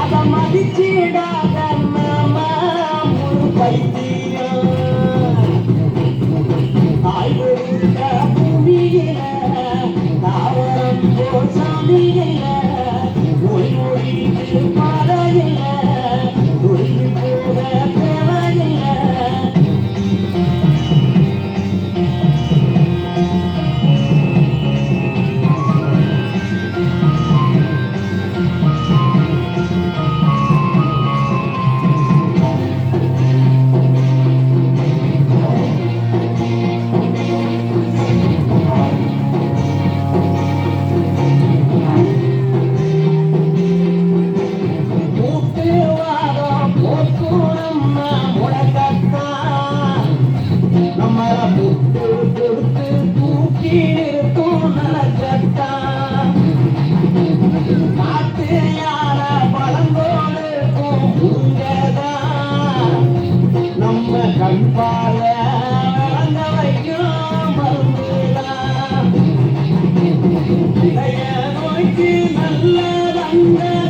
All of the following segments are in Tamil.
அத மதிச்சிடாத மாமா ஒரு பைத்தியம் தாய் பூமியில தாவரம் போ சாமியே. நம்மள முட்டு தூக்கி நிறுத்தும் நலக்கத்தான் யார நம்ம வைக்கும் நோய்க்கு நல்லதங்க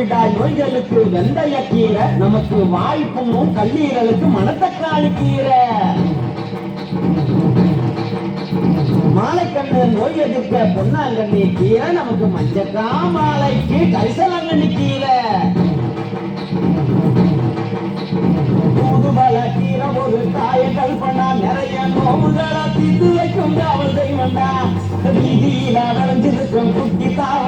மாதவிடாய் நோய்களுக்கு வெந்தய கீரை நமக்கு வாய்ப்பும் கல்லீரலுக்கு மணத்தக்காளி கீரை. மாலைக்கண்ணு நோய் எதிர்க்க பொன்னாங்கண்ணி கீரை நமக்கு மஞ்சக்கா மாலைக்கு கரிசலாங்கண்ணி கீரை. புதுபல கீரை ஒரு தாய கல்பனா நிறைய நோவுகளை தீர்த்து வைக்கும் காவல் தெய்வம்டா. வீதியில விளைஞ்சிருக்கும் குட்டி தாவ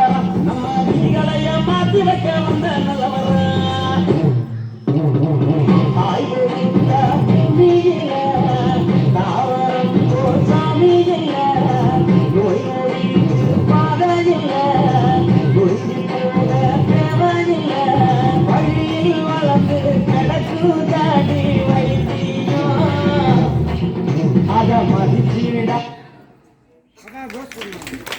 সম্পূর্ণ